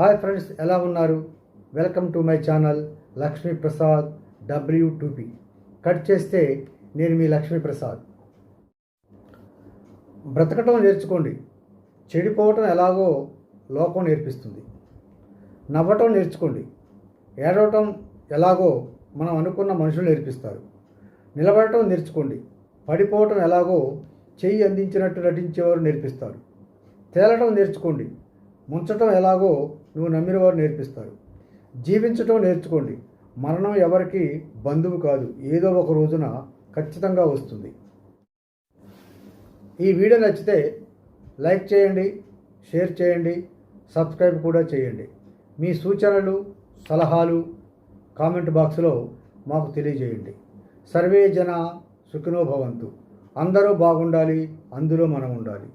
Hi friends ఎలా ఉన్నారు? Welcome to my channel Lakshmi Prasad W two pi cut చేస్తే నేను మీ లక్ష్మీ ప్రసాద్. బ్రతకటం నేర్చుకోండి. చెడిపోవటం ఎలాగో లోకం నేర్పిస్తుంది. నవ్వటం నేర్చుకోండి. ఏడవటం ఎలాగో మనం అనుకున్న మనుషులు నేర్పిస్తారు. నిలబడటం నేర్చుకోండి. పడిపోవటం ఎలాగో చెయ్యి అందించినట్టు నటించేవారు నేర్పిస్తారు. తేలటం నేర్చుకోండి. ముంచటం ఎలాగో నువ్వు నమ్మిన వారు నేర్పిస్తారు. జీవించటం నేర్చుకోండి. మరణం ఎవరికి బంధువు కాదు. ఏదో ఒక రోజున ఖచ్చితంగా వస్తుంది. ఈ వీడియో నచ్చితే లైక్ చేయండి షేర్ చేయండి సబ్స్క్రైబ్ కూడా చేయండి. మీ సూచనలు సలహాలు కామెంట్ బాక్స్లో మాకు తెలియజేయండి. సర్వే జన సుఖినోభవంతు అందరూ బాగుండాలి అందులో మనం ఉండాలి.